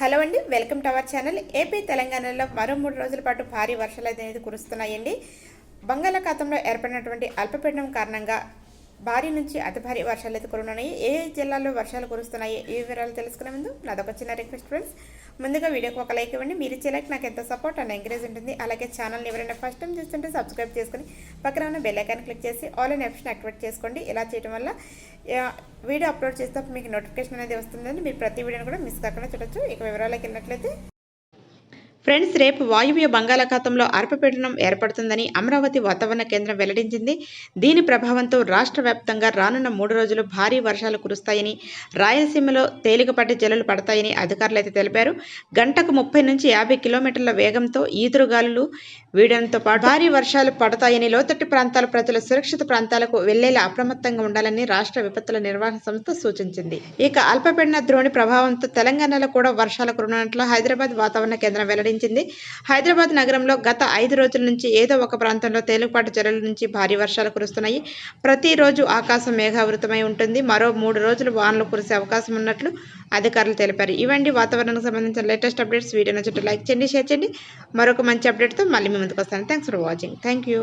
Hello అండి welcome to our channel. AP తెలంగాణలో మరో మూడు రోజుల పాటు భారీ వర్షాలు అనేది కురుస్తున్నాయండి. బంగాళాఖాతంలో ఏర్పడినటువంటి అల్పపీడనం కారణంగా భారీ నుంచి అతి భారీ వర్షాలు అయితే కురున్నాయి. ఏ ఏ జిల్లాల్లో వర్షాలు కురుస్తున్నాయి? ఈ వివరాలు తెలుసుకునే ముందు నాదొక చిన్న రిక్వెస్ట్ ఫ్రెండ్స్. ముందుగా వీడియోకి ఒక లైక్ ఇవ్వండి. మీరు ఇచ్చే లైక్ నాకు ఎంతో సపోర్ట్ అండ్ ఎంకరేజ్ ఉంటుంది. అలాగే ఛానల్ని ఎవరైనా ఫస్ట్ టైం చూస్తుంటే సబ్స్క్రైబ్ చేసుకుని పక్కన ఉన్న బెల్ ఐకాన్ క్లిక్ చేసి ఆల్ అండ్ ఆప్షన్ యాక్టివేట్ చేసుకోండి. ఇలా చేయడం వల్ల వీడియో అప్లోడ్ చేస్తే మీకు నోటిఫికేషన్ అనేది వస్తుందని మీరు ప్రతి వీడియోని కూడా మిస్ కాకుండా చూడొచ్చు. ఇక వివరాలకు వెళ్ళినట్లయితే ఫ్రెండ్స్ రేపు వాయువ్య బంగాళాఖాతంలో అల్పపీడనం ఏర్పడుతుందని అమరావతి వాతావరణ కేంద్రం వెల్లడించింది. దీని ప్రభావంతో రాష్ట్ర వ్యాప్తంగా రానున్న మూడు రోజులు భారీ వర్షాలు కురుస్తాయని రాయలసీమలో తేలికపాటి జల్లులు పడతాయని అధికారులైతే తెలిపారు. గంటకు ముప్పై నుంచి యాభై కిలోమీటర్ల వేగంతో ఈదురుగాలులు వీయడంతో పాటు భారీ వర్షాలు పడతాయని లోతట్టు ప్రాంతాల ప్రజలు సురక్షిత ప్రాంతాలకు వెళ్ళేలా అప్రమత్తంగా ఉండాలని రాష్ట్ర విపత్తుల నిర్వహణ సంస్థ సూచించింది. ఇక అల్పపీడన ద్రోణి ప్రభావంతో తెలంగాణలో కూడా వర్షాలు కురనున్నట్లు హైదరాబాద్ వాతావరణ కేంద్రం వెల్లడించింది హైదరాబాద్ నగరంలో గత ఐదు రోజుల నుంచి ఏదో ఒక ప్రాంతంలో తేలికపాటి జల్లుల నుంచి భారీ వర్షాలు కురుస్తున్నాయి. ప్రతిరోజు ఆకాశం మేఘావృతమై ఉంటుంది. మరో మూడు రోజులు వానలు కురిసే అవకాశం ఉన్నట్లు అధికారులు తెలిపారు. ఇవండి వాతావరణానికి సంబంధించిన లేటెస్ట్ అప్డేట్స్. వీడియో నచ్చుంటే లైక్ చేయండి షేర్ చేయండి. మరొక మంచి అప్డేట్తో మళ్ళీ మీ ముందుకు వస్తాను. Thanks for watching. Thank you.